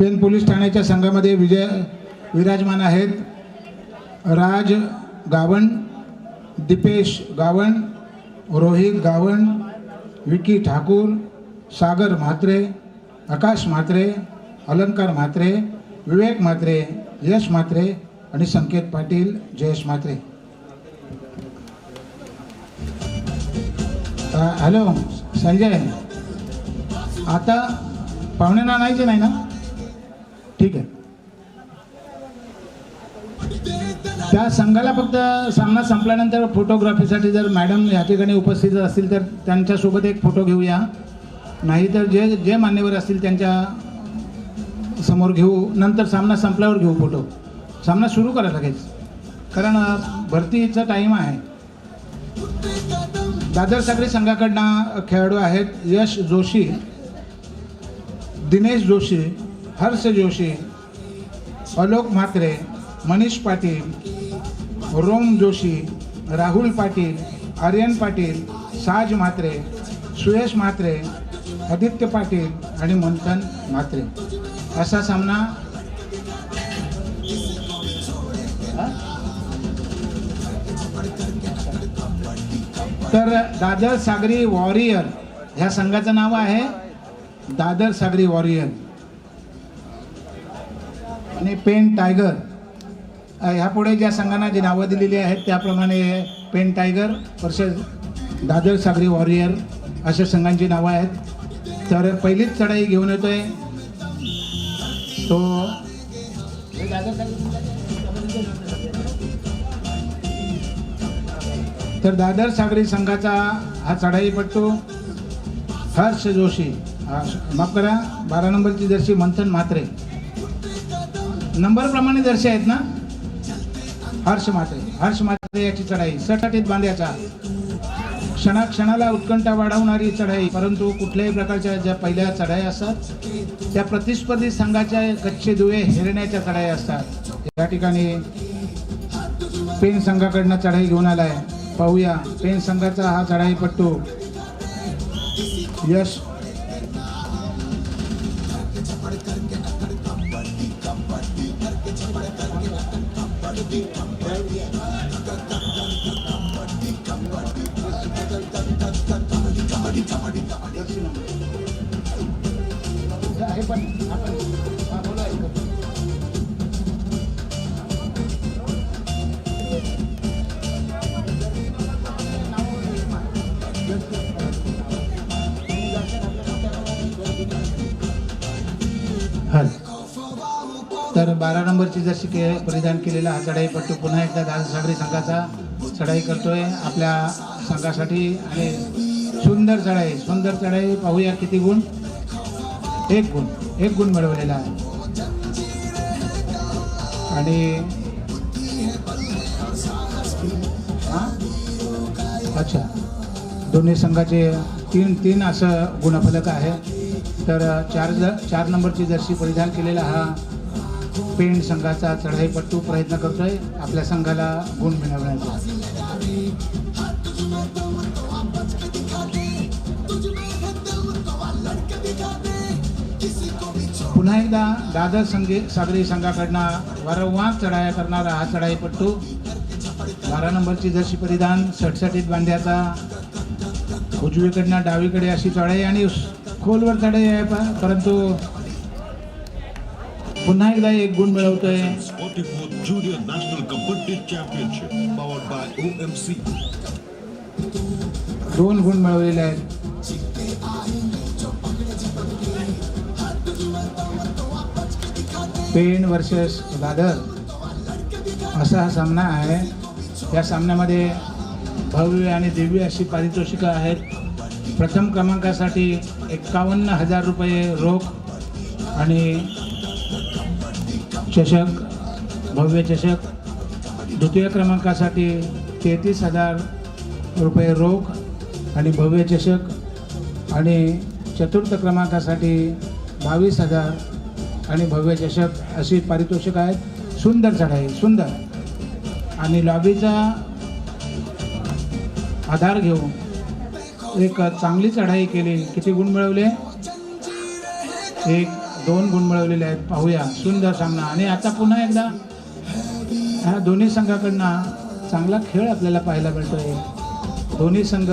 Pen police ठाण्याच्या संघामध्ये विजय विराजमान आहेत. राज गावण दीपेश गावण रोहित गावण विकी ठाकूर सागर म्हात्रे आकाश म्हात्रे अलंकार म्हात्रे विवेक म्हात्रे यश म्हात्रे आणि संकेत पाटील जयेश म्हात्रे. हॅलो संजय. आता पाहुण्यांना नाहीचे नाही ना? ठीक आहे. त्या संघाला फक्त सामना संपल्यानंतर फोटोग्राफीसाठी जर मॅडम या ठिकाणी उपस्थित असतील तर त्यांच्यासोबत एक फोटो घेऊया. नाहीतर जे जे मान्यवर असतील त्यांच्यासमोर घेऊ. नंतर सामना संपल्यावर घेऊ फोटो सामना सुरू करा लगेच. कारण भरतीचा टाईम आहे. दादर सागरी संघाकडनं खेळाडू आहेत यश जोशी दिनेश जोशी हर्ष जोशी अलोक म्हात्रे मनीष पाटील रोम जोशी राहुल पाटील आर्यन पाटील साज म्हात्रे सुयश म्हात्रे आदित्य पाटील आणि मंथन म्हात्रे. असा सामना तर दादर सागरी वॉरियर ह्या संघाचं नाव आहे दादर सागरी वॉरियर. आणि पेन टायगर. ह्यापुढे ज्या संघांना जी नावं दिलेली आहेत त्याप्रमाणे पेन टायगर वर्सेस दादर सागरी वॉरियर अशा संघांची नावं आहेत. तर पहिलीच चढाई घेऊन येतोय. तो तर दादर सागरी संघाचा हा चढाईपट्टू हर्ष जोशी. माफ करा बारा नंबरची जर्सी मंथन म्हात्रे. नंबरप्रमाणे जर्सी आहेत ना? हर्ष म्हात्रे हर्ष म्हात्रे याची चढाई. सटाटीत बांध्याचा क्षणाक्षणाला उत्कंठा वाढवणारी चढाई. परंतु कुठल्याही प्रकारच्या ज्या पहिल्या चढाई असतात त्या प्रतिस्पर्धी संघाच्या कच्चे दुवे हेरण्याच्या चढाई असतात. या ठिकाणी पेन संघाकडनं चढाई घेऊन आलाय. पाहूया पेन संघाचा हा चढाईपट्टू. यश बारा नंबरची जशी के परिधान केलेला हा चढाईपट्टू पुन्हा एकदा दादा सागरी संघाचा चढाई करतोय. आपल्या संघासाठी आणि सुंदर चढाई सुंदर चढाई पाहूया किती गुण. एक गुण एक गुण मिळवलेला आहे. आणि अच्छा. दोन्ही संघाचे तीन तीन असं गुणफलक आहे. तर चार ज चार नंबरची जर्सी परिधान केलेला हा पेंट संघाचा चढाईपट्टू प्रयत्न करतोय. आपल्या संघाला गुण मिळवण्याचा. पुन्हा एकदा दादर संघे सागरी संघाकडनं वारंवार चढाया करणारा हा चढाईपट्टू बारा नंबरची जशी परिधान सटसटीत बांध्याचा. उजवीकडनं डावीकडे अशी चढाई आणि खोलवर चढाई आहे परंतु पुन्हा एकदा एक गुण मिळवतोय. 44th Junior National Kabaddi Championship powered by OMC. दोन गुण मिळवलेले आहेत. पेन वर्सेस दादर. असा हा सामना आहे. या सामन्यामध्ये भव्य आणि दिव्य अशी पारितोषिकं आहेत. प्रथम क्रमांकासाठी एक्कावन्न हजार रुपये रोख आणि चषक भव्य चषक. द्वितीय क्रमांकासाठी तेहतीस हजार रुपये रोख आणि भव्य चषक. आणि चतुर्थ क्रमांकासाठी बावीस हजार आणि भव्य चषक अशी पारितोषिक आहेत. सुंदर चढाई सुंदर. आणि लॉबीचा आधार घेऊन एक चांगली चढाई केली. किती गुण मिळवले? एक दोन गुण मिळवलेले आहेत. पाहूया. सुंदर सामना. आणि आता पुन्हा एकदा ह्या दोन्ही संघाकडनं चांगला खेळ आपल्याला पाहायला मिळतोय. दोन्ही संघ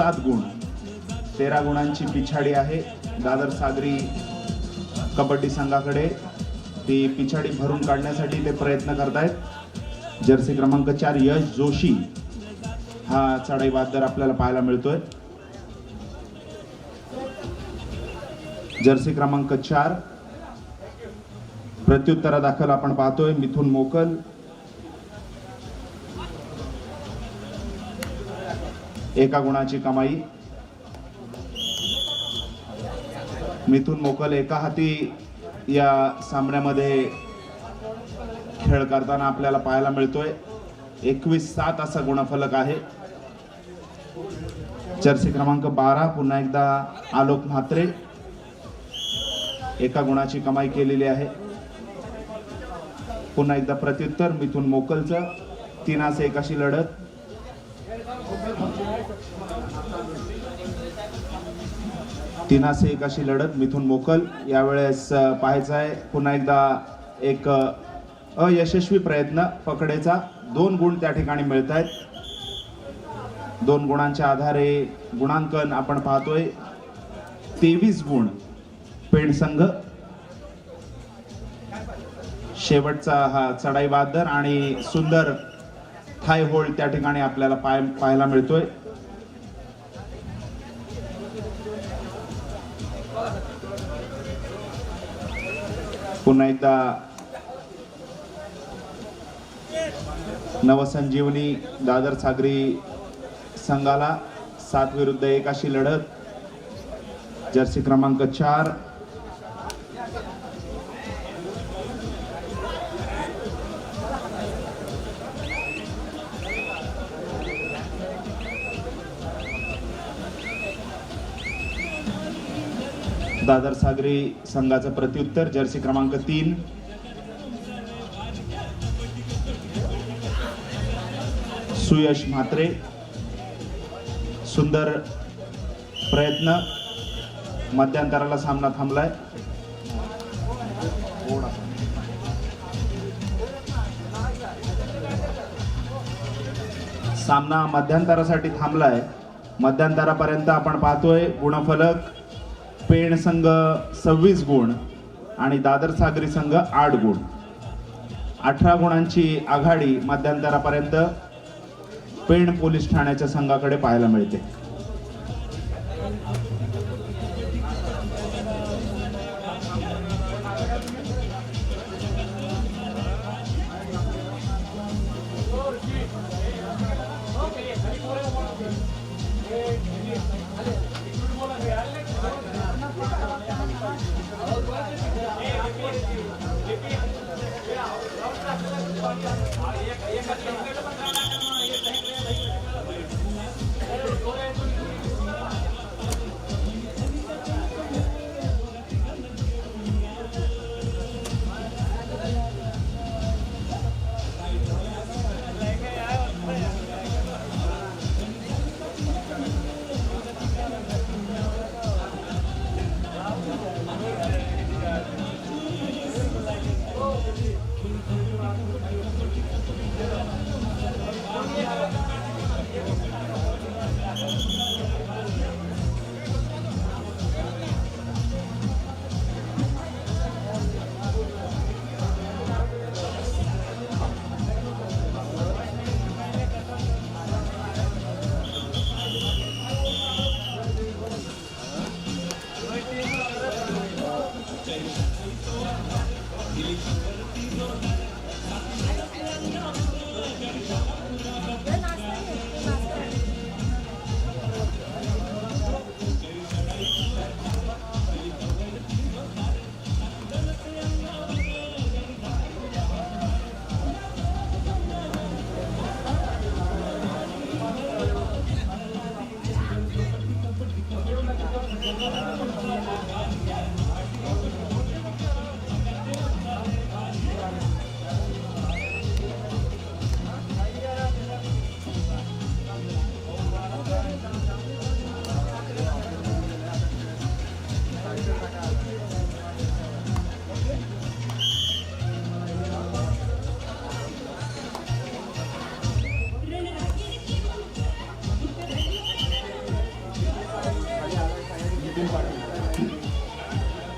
सात गुण. तेरा गुणांची पिछाडी आहे. दादर सागरी कबड्डी संघाकडे ती पिछाडी भरून काढण्यासाठी ते प्रयत्न करतायत. जर्सी क्रमांक चार यश जोशी. हा चढाई वादर आपल्याला पाहायला मिळतोय. जर्सी क्रमांक चार. प्रत्युत्तरा दाखल आपण पाहतोय. मिथुन मोकल एका गुणाची कमाई. मिथुन मोकल एका हाती या सामन्यामध्ये खेळ करताना आपल्याला पाहायला मिळतोय. एकवीस सात असा गुणफलक आहे. जर्सी क्रमांक बारा पुन्हा एकदा आलोक म्हात्रे. एका गुणाची कमाई केलेली आहे. पुन्हा एकदा प्रत्युत्तर मिथुन मोकलचं. तीन असे एक अशी लढत. तीन असे एक अशी लढत मिथुन मोकल. यावेळेस पाहायचं आहे पुन्हा एकदा एक अयशस्वी प्रयत्न पकडेचा. दोन गुण त्या ठिकाणी मिळत आहेत दोन गुणांच्या आधारे गुणांकन आपण पाहतोय. तेवीस गुण पेण संघ. शेवटचा हा चढाई बहादर आणि सुंदर थाय होल्ड त्या ठिकाणी आपल्याला पाय पाहायला मिळतोय. पुन्हा एकदा नवसंजीवनी दादर सागरी संघाला सात विरुद्ध एक अशी लढत. जर्सी क्रमांक चार. दादर सागरी संघाचं प्रत्युत्तर जर्सी क्रमांक तीन. सुयश म्हात्रे. सुंदर प्रयत्न. मध्यंतराला सामना थांबलाय. सामना मध्यंतरासाठी थांबलाय. मध्यंतरापर्यंत आपण पाहतोय गुणफलक. पेण संघ सव्वीस गुण आणि दादर सागरी संघ आठ गुण. अठरा गुणांची आघाडी मध्यंतरापर्यंत पेण पोलीस ठाण्याच्या संघाकडे पाहायला मिळते. 아예 예까지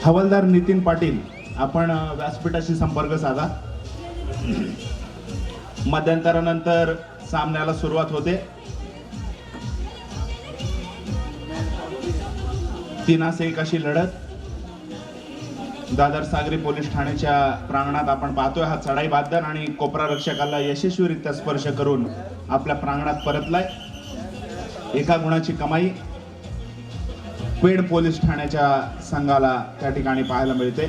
हवालदार नितीन पाटील आपण व्यासपीठाशी संपर्क साधा. मध्यंतरानंतर सामन्याला सुरुवात होते. तीनास एक अशी लढत. दादर सागरी पोलीस ठाण्याच्या प्रांगणात आपण पाहतोय हा चढाई बादन आणि कोपरा रक्षकाला यशस्वीरित्या स्पर्श करून आपल्या प्रांगणात परतलाय. एका गुणाची कमाई. पेड पोलीस ठाण्याच्या संघाला त्या ठिकाणी पाहायला मिळते.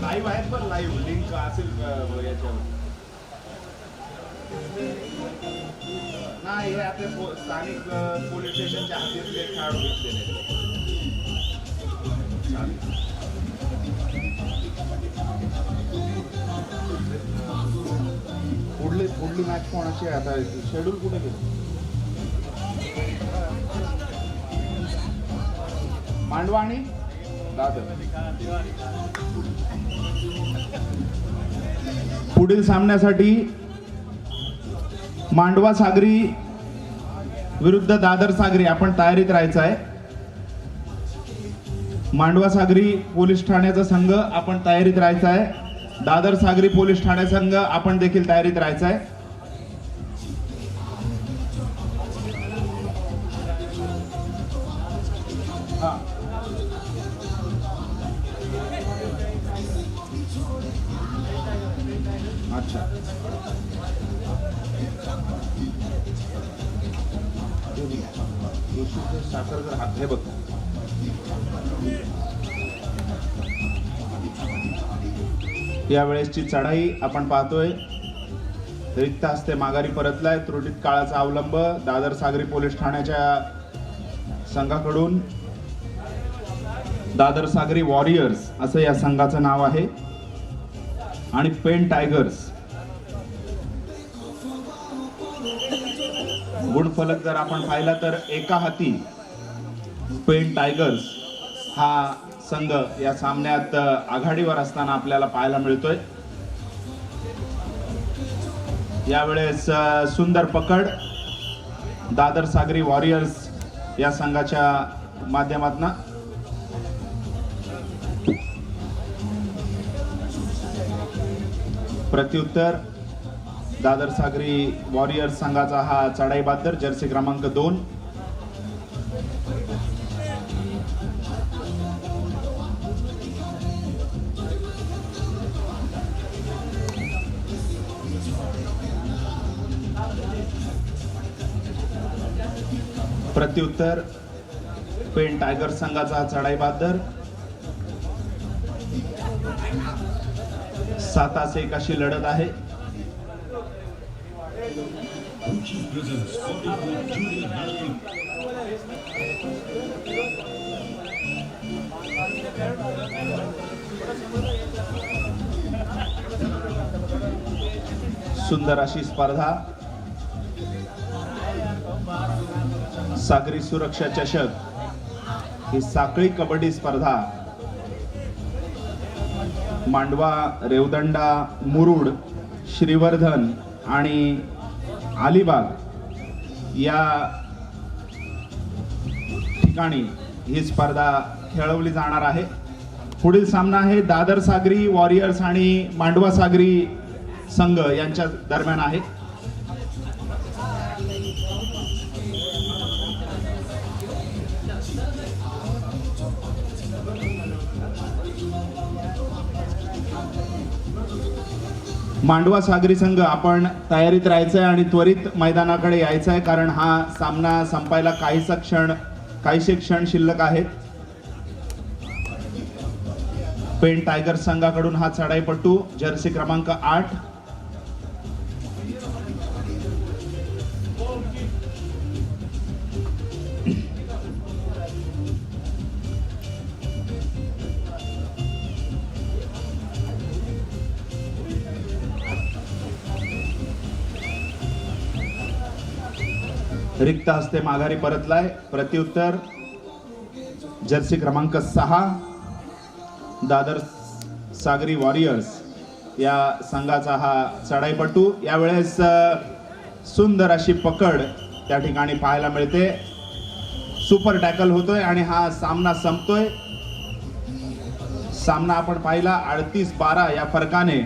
लाईव्ह आहेत पण लाईव्ह लिंक असेल याच्यावर. नाही हे आपले स्थानिक पोलीस स्टेशनच्या हद्दीतले खेळाडू घेतलेले पुढली पुढली मॅच कोणाची आता? शेड्यूल कुठे गेलं? मांडवा आणि दादर. पुढील सामन्यासाठी मांडवा सागरी विरुद्ध दादर सागरी आपण तयारीत राहायचं आहे मांडवा सागरी पोलीस ठाण्याचा संघ आपण तयारीत राहायचा आहे दादर सागरी पोलीस ठाणे संघ आपण देखील तयारीत राहायचा आहे हे बघ यावेळेसची चढाई आपण पाहतोय. रिक्त हस्ते माघारी परतलाय. त्रुटीत काळाचा अवलंब दादर सागरी पोलीस ठाण्याच्या संघाकडून. दादर सागरी वॉरियर्स असं या संघाचं नाव आहे. आणि पेन टायगर्स गुणफलक जर आपण पाहिला तर एका हाती पेन टायगर्स हा संघ या सामन्यात आघाडीवर असताना आपल्याला पाहायला मिळतोय. यावेळेस सुंदर पकड दादर सागरी वॉरियर्स या संघाच्या माध्यमातून. प्रत्युत्तर दादर सागरी वॉरियर्स संघाचा हा चढाई बहादर जर्सी क्रमांक दोन. प्रत्युत्तर पेन टायगर संघाचा चढाई बहादर सात एक अशी लढत आहे. Presents 44 Junior National सुंदर अशी स्पर्धा. सागरी सुरक्षा चषक. ही साखळी कबड्डी स्पर्धा. मांडवा रेवदंडा मुरुड श्रीवर्धन आणि अलिबाग या ठिकाणी ही स्पर्धा खेळवली जाणार आहे. पुढील सामना आहे दादर सागरी वॉरियर्स आणि मांडवा सागरी संघ यांच्या दरम्यान आहे. मांडवा सागरी संघ आपण तयारीत राहायचंय आणि त्वरित मैदानाकडे यायचं आहे कारण हा सामना संपायला काहीसा क्षण काहीसे क्षण शिल्लक आहेत. पेन टायगर संघाकडून हा चढाईपटू जर्सी क्रमांक आठ. रिक्त हस्ते माघारी परतलाय. प्रत्युत्तर जर्सी क्रमांक सहा दादर सागरी वॉरियर्स या संघाचा हा चढाईपटू. यावेळेस सुंदर अशी पकड त्या ठिकाणी पाहायला मिळते. सुपर टॅकल होतोय आणि हा सामना संपतोय. सामना आपण पाहिला अडतीस बारा या फरकाने.